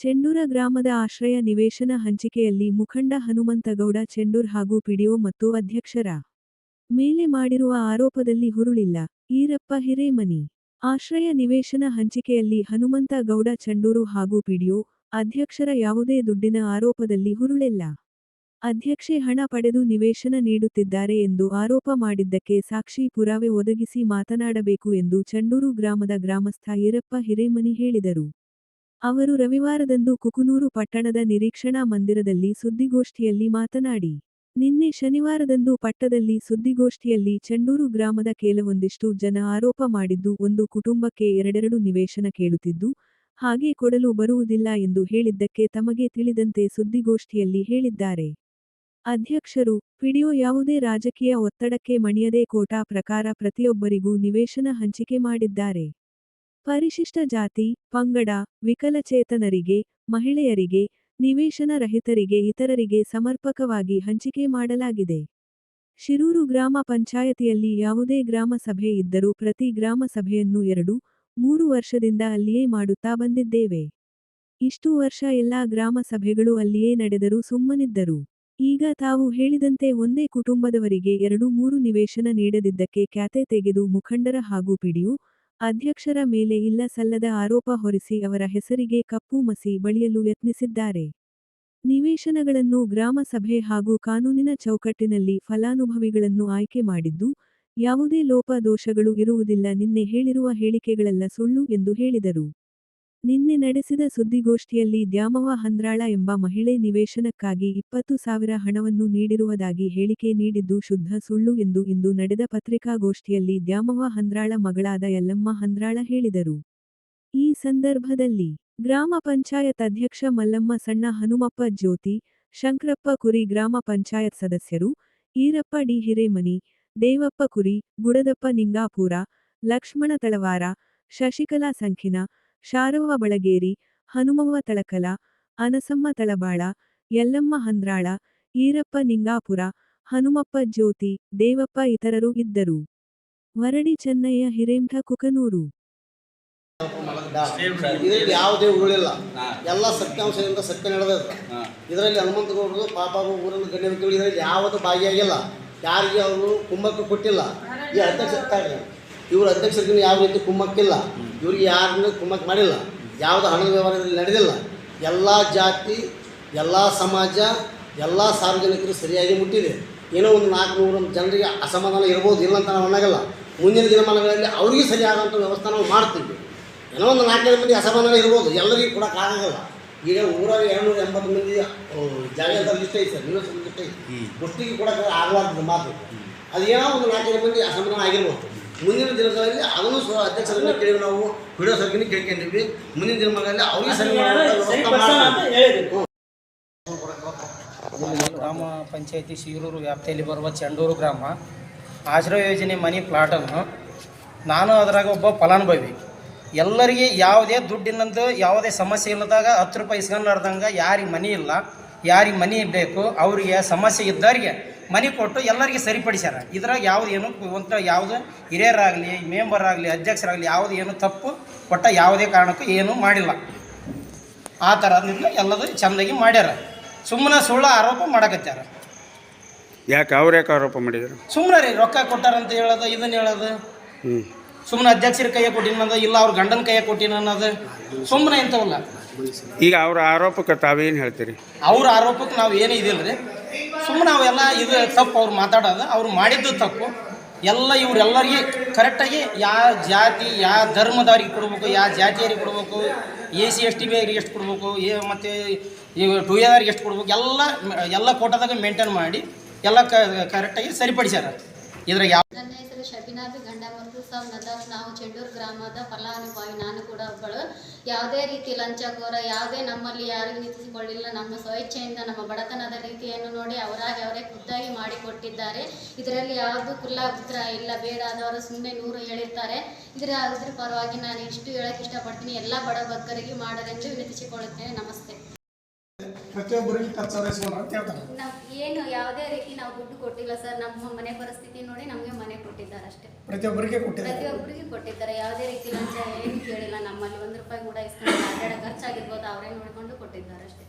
ಚೆಂಡೂರ ಗ್ರಾಮದ ಆಶ್ರಯ ನಿವೇಶನ ಹಂಚಿಕೆಯಲ್ಲಿ ಮುಖಂಡ ಹನುಮಂತಗೌಡ ಚೆಂಡೂರ್ ಹಾಗೂ ಪಿಡಿಒ ಮತ್ತು ಅಧ್ಯಕ್ಷರ ಮೇಲೆ ಮಾಡಿರುವ ಆರೋಪದಲ್ಲಿ ಹುರುಳಿಲ್ಲ. ಈರಪ್ಪ ಹಿರೇಮನಿ. ಆಶ್ರಯ ನಿವೇಶನ ಹಂಚಿಕೆಯಲ್ಲಿ ಹನುಮಂತ ಗೌಡ ಚಂಡೂರು ಹಾಗೂ ಪಿಡಿಒ ಅಧ್ಯಕ್ಷರ ಯಾವುದೇ ದುಡ್ಡಿನ ಆರೋಪದಲ್ಲಿ ಹುರುಳಿಲ್ಲ. ಅಧ್ಯಕ್ಷೆ ಹಣ ಪಡೆದು ನಿವೇಶನ ನೀಡುತ್ತಿದ್ದಾರೆ ಎಂದು ಆರೋಪ ಮಾಡಿದ್ದಕ್ಕೆ ಸಾಕ್ಷಿ ಪುರಾವೆ ಒದಗಿಸಿ ಮಾತನಾಡಬೇಕು ಎಂದು ಚಂಡೂರು ಗ್ರಾಮದ ಗ್ರಾಮಸ್ಥ ಈರಪ್ಪ ಹಿರೇಮನಿ ಹೇಳಿದರು. ಅವರು ರವಿವಾರದಂದು ಕುಕುನೂರು ಪಟ್ಟಣದ ನಿರೀಕ್ಷಣಾ ಮಂದಿರದಲ್ಲಿ ಸುದ್ದಿಗೋಷ್ಠಿಯಲ್ಲಿ ಮಾತನಾಡಿ, ನಿನ್ನೆ ಶನಿವಾರದಂದು ಪಟ್ಟದಲ್ಲಿ ಸುದ್ದಿಗೋಷ್ಠಿಯಲ್ಲಿ ಚಂಡೂರು ಗ್ರಾಮದ ಕೆಲವೊಂದಿಷ್ಟು ಜನ ಆರೋಪ ಮಾಡಿದ್ದು, ಒಂದು ಕುಟುಂಬಕ್ಕೆ ಎರಡೆರಡು ನಿವೇಶನ ಕೇಳುತ್ತಿದ್ದು, ಹಾಗೆ ಕೊಡಲು ಬರುವುದಿಲ್ಲ ಎಂದು ಹೇಳಿದ್ದಕ್ಕೆ ತಮಗೆ ತಿಳಿದಂತೆ ಸುದ್ದಿಗೋಷ್ಠಿಯಲ್ಲಿ ಹೇಳಿದ್ದಾರೆ. ಅಧ್ಯಕ್ಷರು ಪಿಡಿಒ ಯಾವುದೇ ರಾಜಕೀಯ ಒತ್ತಡಕ್ಕೆ ಮಣಿಯದೆ ಕೋಟಾ ಪ್ರಕಾರ ಪ್ರತಿಯೊಬ್ಬರಿಗೂ ನಿವೇಶನ ಹಂಚಿಕೆ ಮಾಡಿದ್ದಾರೆ. ಪರಿಶಿಷ್ಟ ಜಾತಿ ಪಂಗಡ, ವಿಕಲಚೇತನರಿಗೆ, ಮಹಿಳೆಯರಿಗೆ ನಿವೇಶನ ರಹಿತರಿಗೆ ಇತರರಿಗೆ ಸಮರ್ಪಕವಾಗಿ ಹಂಚಿಕೆ ಮಾಡಲಾಗಿದೆ. ಶಿರೂರು ಗ್ರಾಮ ಪಂಚಾಯತಿಯಲ್ಲಿ ಯಾವುದೇ ಗ್ರಾಮ ಸಭೆ ಇದ್ದರೂ ಪ್ರತಿ ಗ್ರಾಮ ಸಭೆಯನ್ನು ಎರಡು, ಮೂರು ವರ್ಷದಿಂದ ಅಲ್ಲಿಯೇ ಮಾಡುತ್ತಾ ಬಂದಿದ್ದೇವೆ. ಇಷ್ಟು ವರ್ಷ ಎಲ್ಲಾ ಗ್ರಾಮ ಸಭೆಗಳು ಅಲ್ಲಿಯೇ ನಡೆದರೂ ಸುಮ್ಮನಿದ್ದರು. ಈಗ ತಾವು ಹೇಳಿದಂತೆ ಒಂದೇ ಕುಟುಂಬದವರಿಗೆ ಎರಡು, ಮೂರು ನಿವೇಶನ ನೀಡದಿದ್ದಕ್ಕೆ ಖ್ಯಾತೆ ತೆಗೆದು ಮುಖಂಡರ ಹಾಗೂ ಪಿಡಿಯು ಅಧ್ಯಕ್ಷರ ಮೇಲೆ ಇಲ್ಲ ಸಲ್ಲದ ಆರೋಪ ಹೊರಿಸಿ ಅವರ ಹೆಸರಿಗೆ ಕಪ್ಪು ಮಸಿ ಬಳಿಯಲು ಯತ್ನಿಸಿದ್ದಾರೆ. ನಿವೇಶನಗಳನ್ನು ಗ್ರಾಮ ಸಭೆ ಹಾಗೂ ಕಾನೂನಿನ ಚೌಕಟ್ಟಿನಲ್ಲಿ ಫಲಾನುಭವಿಗಳನ್ನು ಆಯ್ಕೆ ಮಾಡಿದ್ದು, ಯಾವುದೇ ಲೋಪದೋಷಗಳು ಇರುವುದಿಲ್ಲ. ನಿನ್ನೆ ಹೇಳಿರುವ ಹೇಳಿಕೆಗಳೆಲ್ಲ ಸುಳ್ಳು ಎಂದು ಹೇಳಿದರು. ನಿನ್ನೆ ನಡೆಸಿದ ಸುದ್ದಿಗೋಷ್ಠಿಯಲ್ಲಿ ದ್ಯಾಮವ್ವ ಹಂದ್ರಾಳ ಎಂಬ ಮಹಿಳೆ ನಿವೇಶನಕ್ಕಾಗಿ ಇಪ್ಪತ್ತು ಸಾವಿರ ಹಣವನ್ನು ನೀಡಿರುವುದಾಗಿ ಹೇಳಿಕೆ ನೀಡಿದ್ದು ಶುದ್ಧ ಸುಳ್ಳು ಎಂದು ಇಂದು ನಡೆದ ಪತ್ರಿಕಾಗೋಷ್ಠಿಯಲ್ಲಿ ದ್ಯಾಮವ್ವ ಹಂದ್ರಾಳ ಮಗಳಾದ ಯಲ್ಲಮ್ಮ ಹಂದ್ರಾಳ ಹೇಳಿದರು. ಈ ಸಂದರ್ಭದಲ್ಲಿ ಗ್ರಾಮ ಪಂಚಾಯತ್ ಅಧ್ಯಕ್ಷ ಮಲ್ಲಮ್ಮ ಸಣ್ಣ ಹನುಮಪ್ಪ ಜ್ಯೋತಿ, ಶಂಕ್ರಪ್ಪ ಕುರಿ ಗ್ರಾಮ ಪಂಚಾಯತ್ ಸದಸ್ಯರು, ಈರಪ್ಪ ಡಿ ಹಿರೇಮನಿ, ದೇವಪ್ಪ ಕುರಿ, ಗುಡದಪ್ಪ ನಿಂಗಾಪುರ, ಲಕ್ಷ್ಮಣ ತಳವಾರ, ಶಶಿಕಲಾ ಸಂಖಿನ ಶಾರವ್ವ ಬಳಗೇರಿ ಹನುಮವ್ವ ತಳಕಲ ಅನಸಮ್ಮ ತಳಬಾಳ ಯಲ್ಲಮ್ಮ ಹಂದ್ರಾಳ ಈರಪ್ಪ ನಿಂಗಾಪುರ ಹನುಮಪ್ಪ ಜ್ಯೋತಿ ದೇವಪ್ಪ ಇತರರು ಇದ್ದರು. ವರಡಿ ಚೆನ್ನಯ್ಯ ಹಿರೇಂಠ ಕುಕನೂರು. ಇದರಲ್ಲಿ ಯಾವುದೇ ಉಳಿಲ್ಲ ಎಲ್ಲ ಸತ್ಯಾಂಶದಿಂದ ಸತ್ಯ ನಡೆದಿದೆ ಇದರಲ್ಲಿ ಹನುಮಂತಗೌಡರು ಪಾಪ ಊರಿನ ಗಣ್ಯ ವ್ಯಕ್ತಿಗಳು ಇದರಲ್ಲಿ ಯಾವುದು ಭಾಗಿಯಾಗಿಲ್ಲ. ಯಾರಿಗೆ ಅವರು ಕುಂಭಕ್ಕೆ ಕೊಟ್ಟಿಲ್ಲ. ಈ ಅಧ್ಯಕ್ಷ ಇವರು ಅಧ್ಯಕ್ಷರಿಗೆ ಯಾವ ರೀತಿ ಕುಮ್ಮಕ್ಕಿಲ್ಲ. ಇವ್ರಿಗೆ ಯಾರನ್ನು ಕುಮ್ಮಕ್ ಮಾಡಿಲ್ಲ. ಯಾವುದು ಹಣದ ವ್ಯವಹಾರದಲ್ಲಿ ನಡೆದಿಲ್ಲ. ಎಲ್ಲ ಜಾತಿ ಎಲ್ಲ ಸಮಾಜ ಎಲ್ಲ ಸಾರ್ವಜನಿಕರು ಸರಿಯಾಗಿ ಮುಟ್ಟಿದೆ. ಏನೋ ಒಂದು ನಾಲ್ಕು ನೂರು ಜನರಿಗೆ ಅಸಮಾಧಾನ ಇರ್ಬೋದು ಇಲ್ಲ ಅಂತ ನಾವು ಅನ್ನಾಗಲ್ಲ. ಮುಂದಿನ ದಿನಮಾನಗಳಲ್ಲಿ ಅವ್ರಿಗೆ ಸರಿಯಾದಂಥ ವ್ಯವಸ್ಥೆ ನಾವು ಮಾಡ್ತೀವಿ. ಏನೋ ಒಂದು ನಾಲ್ಕೈದು ಮಂದಿ ಅಸಮಾಧಾನ ಇರ್ಬೋದು. ಎಲ್ಲರಿಗೂ ಕೊಡೋಕ್ಕಾಗಲ್ಲ ಈಗ ಊರಾಗ ಎರಡುನೂರ ಎಂಬತ್ತು ಮಂದಿ ಜಾಗದ ಲಿಸ್ಟ್ ಐತೆ ಸರ್ ನಿಮ್ಮ ಲಿಸ್ಟ್ ಐತೆ. ಅಷ್ಟಿಗೆ ಕೂಡ ಆಗಲಾರ್ದು ಮಾತು. ಅದೇನೋ ಒಂದು ನಾಲ್ಕೈದು ಮಂದಿ ಅಸಮಾಧಾನ ಆಗಿರ್ಬೋದು. ಮುಂದಿನ ದಿನಗಳಲ್ಲಿ ಅದನ್ನು ಸಹ ಅಧ್ಯಕ್ಷರನ್ನ ಕೇಳಿ ನಾವು ವಿಡಿಯೋ ಸರ್ಕಿನ ಕೇಳ್ಕೊಂಡಿದ್ವಿ ಮುಂದಿನ ದಿನಗಳಲ್ಲಿ ಅವ್ರಿಗೆ ಸರಿ. ಗ್ರಾಮ ಪಂಚಾಯತಿ ಶಿರೂರು ವ್ಯಾಪ್ತಿಯಲ್ಲಿ ಬರುವ ಚಂಡೂರು ಗ್ರಾಮ. ಆಶ್ರಯ ಯೋಜನೆ ಮನಿ ಪ್ಲಾಟನ್ನು ನಾನು ಅದರಾಗ ಒಬ್ಬ ಫಲಾನುಭವಿ. ಎಲ್ಲರಿಗೆ ಯಾವುದೇ ದುಡ್ಡಿನಂದು ಯಾವುದೇ ಸಮಸ್ಯೆ ಇಲ್ಲದಾಗ ಹತ್ತು ರೂಪಾಯಿ ಇಸ್ಕೊಂಡ್ಲಾರ್ದಂಗೆ ಯಾರಿಗೆ ಮನಿ ಇಲ್ಲ ಯಾರಿಗೆ ಮನಿ ಬೇಕು ಅವರಿಗೆ ಸಮಸ್ಯೆ ಇದ್ದವರಿಗೆ ಮನಿ ಕೊಟ್ಟು ಎಲ್ಲರಿಗೆ ಸರಿಪಡಿಸ್ಯಾರ. ಇದ್ರಾಗ ಯಾವ್ದು ಏನು ಒಂಥರ ಯಾವುದು ಹಿರಿಯರಾಗಲಿ ಮೆಂಬರ್ ಆಗಲಿ ಅಧ್ಯಕ್ಷರಾಗಲಿ ಯಾವುದು ಏನು ತಪ್ಪು ಕೊಟ್ಟ ಯಾವುದೇ ಕಾರಣಕ್ಕೂ ಏನೂ ಮಾಡಿಲ್ಲ. ಆ ಥರದಿಂದ ಎಲ್ಲದು ಚೆಂದಾಗಿ ಮಾಡ್ಯಾರ. ಸುಮ್ಮನೆ ಸುಳ್ಳು ಆರೋಪ ಮಾಡಕತ್ಯಾರ ಯಾಕೆ ಅವ್ರು ಯಾಕೆ ಆರೋಪ ಮಾಡಿದ್ರು? ಸುಮ್ಮನೆ ರೀ ರೊಕ್ಕ ಕೊಟ್ಟಾರಂತ ಹೇಳೋದು ಇದನ್ನ ಹೇಳೋದು. ಸುಮ್ಮನೆ ಅಧ್ಯಕ್ಷರ ಕೈಯ ಕೊಟ್ಟಿನ ಅನ್ನೋದು ಇಲ್ಲ ಅವ್ರ ಗಂಡನ ಕೈಯ ಕೊಟ್ಟಿನ ಅನ್ನೋದು ಸುಮ್ಮನೆ ಇಂಥವಲ್ಲ. ಈಗ ಅವ್ರ ಆರೋಪಕ್ಕೆ ತಾವೇನು ಹೇಳ್ತೀರಿ? ಅವ್ರ ಆರೋಪಕ್ಕೆ ನಾವು ಏನು ಇದಿಲ್ಲ ರೀ ಸುಮ್ಮನೆ ಅವೆಲ್ಲ ಇದು ತಪ್ಪು ಅವ್ರು ಮಾತಾಡೋದು, ಅವ್ರು ಮಾಡಿದ್ದು ತಪ್ಪು. ಎಲ್ಲ ಇವರೆಲ್ಲರಿಗೆ ಕರೆಕ್ಟಾಗಿ ಯಾವ ಜಾತಿ ಯಾವ ಧರ್ಮದವ್ರಿಗೆ ಕೊಡ್ಬೇಕು ಯಾವ ಜಾತಿಯರಿಗೆ ಕೊಡ್ಬೇಕು, ಎ ಸಿ, ಎಸ್ ಟಿ ಬಿಯರಿಗೆ ಎಷ್ಟು ಕೊಡ್ಬೇಕು ಏ ಮತ್ತು ಇವು ಟು ಎದವ್ರಿಗೆ ಎಷ್ಟು ಕೊಡ್ಬೇಕು, ಎಲ್ಲ ಎಲ್ಲ ಕೋಟದಾಗ ಮೇಂಟೈನ್ ಮಾಡಿ, ಎಲ್ಲ ಕರೆಕ್ಟಾಗಿ ಸರಿಪಡಿಸ್ಯಾರ. ಇದ್ರಾಗ ಯಾವ ನನ್ನ ಹೆಸರು ಶಬಿನಾಬ್ ಗಂಡ ಮತ್ತು ಸಬ್ ನದಾಫ್ ನಾವು ಚೆಂಡೂರು ಗ್ರಾಮದ ಫಲಾನುಭವಿ ನಾನು ಕೂಡ ಒಬ್ಬಳು. ಯಾವುದೇ ರೀತಿ ಲಂಚಕೋರ ಯಾವುದೇ ನಮ್ಮಲ್ಲಿ ಯಾರು ನಿಂತಿಸಿಕೊಳ್ಳಿಲ್ಲ ನಮ್ಮ ಸ್ವಇಚ್ಛೆಯಿಂದ ನಮ್ಮ ಬಡತನದ ರೀತಿಯನ್ನು ನೋಡಿ ಅವರಾಗಿ ಅವರೇ ಖುದ್ದಾಗಿ ಮಾಡಿಕೊಟ್ಟಿದ್ದಾರೆ. ಇದರಲ್ಲಿ ಯಾವುದು ಕುಲ್ಲಾಪುತ್ರ ಇಲ್ಲ, ಬೇಡ ಬೇಡಾದವರು ಸುಮ್ಮನೆ ನೂರು ಹೇಳಿರ್ತಾರೆ. ಇದರ ಅದ್ರ ಪರವಾಗಿ ನಾನು ಇಷ್ಟು ಹೇಳಕ್ಕೆ ಇಷ್ಟಪಡ್ತೀನಿ. ಎಲ್ಲ ಬಡ ಭಕ್ತರಿಗೆ ಮಾಡರೆಂದು ವಿನಂತಿಸಿಕೊಳ್ಳುತ್ತೇನೆ. ನಮಸ್ತೆ. ಪ್ರತಿಯೊಬ್ಬರಿಗೆ ಖರ್ಚು ಅಂತ ಹೇಳ್ತಾರೆ. ನಾವು ಏನು ಯಾವುದೇ ರೀತಿ ನಾವು ದುಡ್ಡು ಕೊಟ್ಟಿಲ್ಲ ಸರ್. ನಮ್ಮ ಮನೆ ಪರಿಸ್ಥಿತಿ ನೋಡಿ ನಮಗೆ ಮನೆ ಕೊಟ್ಟಿದ್ದಾರೆ ಅಷ್ಟೇ. ಪ್ರತಿಯೊಬ್ಬರಿಗೆ ಕೊಟ್ಟಿದ್ದಾರೆ. ಪ್ರತಿಯೊಬ್ಬರಿಗೆ ಕೊಟ್ಟಿದ್ದಾರೆ. ಯಾವುದೇ ರೀತಿ ಲಂಚ ಏನು ಕೇಳಿಲ್ಲ. ನಮ್ಮಲ್ಲಿ ಒಂದು ರೂಪಾಯಿ ಕೂಡ ಇಸ್ಕೊಂಡು ಅಡ್ಡಾಡ ಖರ್ಚಾಗಿರ್ಬೋದು. ಅವರೇ ನೋಡಿಕೊಂಡು ಕೊಟ್ಟಿದ್ದಾರೆ ಅಷ್ಟೇ.